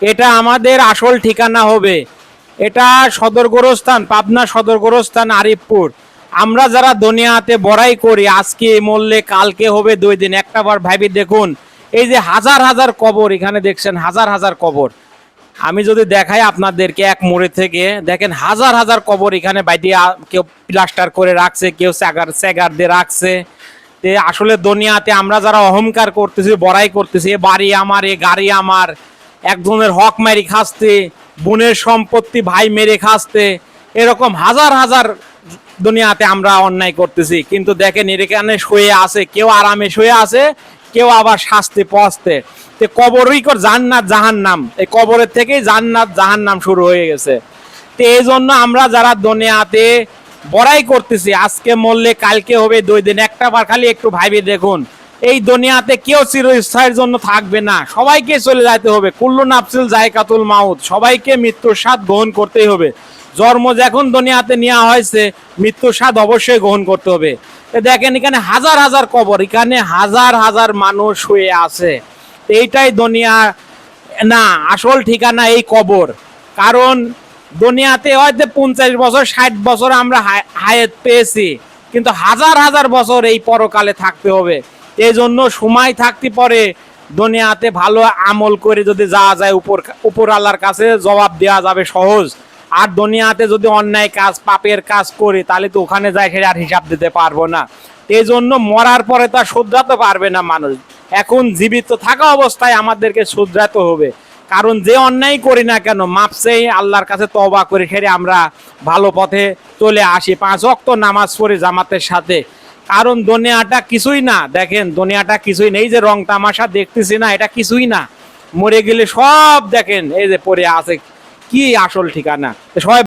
এটা আমাদের আসল ঠিকানা হবে। এটা সদর গোরস্থান, পাবনা সদর গোরস্থান, আরিফপুর। আমরা যারা দুনিয়াতে বড়াই করি, আজকে মরলে কালকে হবে দুই দিন। একটা বার ভাবি দেখুন, এই যে হাজার হাজার কবর, এখানে দেখছেন হাজার হাজার কবর। আমি যদি দেখাই আপনাদেরকে এক মোড়ে থেকে, দেখেন হাজার হাজার কবর এখানে বাইরে কেউ প্লাস্টার করে রাখছে, কেউ স্যাগার স্যাগার দিয়ে রাখছে। আসলে দুনিয়াতে আমরা যারা অহংকার করতেছি, বড়াই করতেছি, এ বাড়ি আমার, এ গাড়ি আমার একজনের হক মারি খাসতে, বোনের সম্পত্তি ভাই মেরে খাসতে, এরকম হাজার হাজার দুনিয়াতে আমরা অন্যায় করতেছি। কিন্তু দেখেন এখানে শুয়ে আছে, কেউ আরামে শুয়ে আছে, কেউ আবার শাস্তি পচতে তো কবরই কর জান্নাত জাহান্নাম। এই কবরের থেকেই জান্নাত জাহান্নাম শুরু হয়ে গেছে। তো এই জন্য আমরা যারা দুনিয়াতে বড়াই করতেছি, আজকে মরলে কালকে হবে, দুই দিন একটা বার খালি একটু ভাইবে দেখুন। এই দুনিয়াতে কেউ চিরস্থায়ের জন্য থাকবে না। সবাইকে চলে যেতে হবে। কুল্লু নাফসিল জায়কাতুল মাউত, সবাইকে মৃত্যুর স্বাদ গ্রহণ করতেই হবে। জন্ম যখন দুনিয়াতে নেওয়া হয়েছে, মৃত্যুর স্বাদ অবশ্যই গ্রহণ করতে হবে। দেখেন, এখানে হাজার হাজার কবর, এখানে হাজার হাজার মানুষ শুয়ে আছে। এইটাই দুনিয়া, না, আসল ঠিকানা এই কবর। কারণ দুনিয়াতে হয়তো পঞ্চাশ বছর, ষাট বছর আমরা হায়- হায়াত পেয়েছি, কিন্তু হাজার হাজার বছর এই পরকালে থাকতে হবে। এই জন্য সময় থাকতে পরে দুনিয়াতে ভালো আমল করে যদি যাওয়া যায় উপর উপর আল্লাহর কাছে জবাব দেওয়া যাবে সহজ। আর দুনিয়াতে যদি অন্যায় কাজ, পাপের কাজ করি, তাহলে তো ওখানে যায় সেটা আর হিসাব দিতে পারব না। এই জন্য মরার পরে তা শুধরাতে পারবে না মানুষ। এখন জীবিত থাকা অবস্থায় আমাদেরকে শুধরাতে হবে। কারণ যে অন্যায় করি না কেন মাপসেই আল্লাহর কাছে তবা করে সেরে আমরা ভালো পথে চলে আসি। পাঁচ অক্ত নামাজ পড়ি জামাতের সাথে। কারণ দুনিয়াটা কিছুই না। দেখেন, দুনিয়াটা কিছুই নেই যে রং তামাশা দেখতেছি না, এটা কিছুই না। মরে গেলে সব দেখেন, এই যে পরে আছে, কি আসল ঠিকানা? সবাই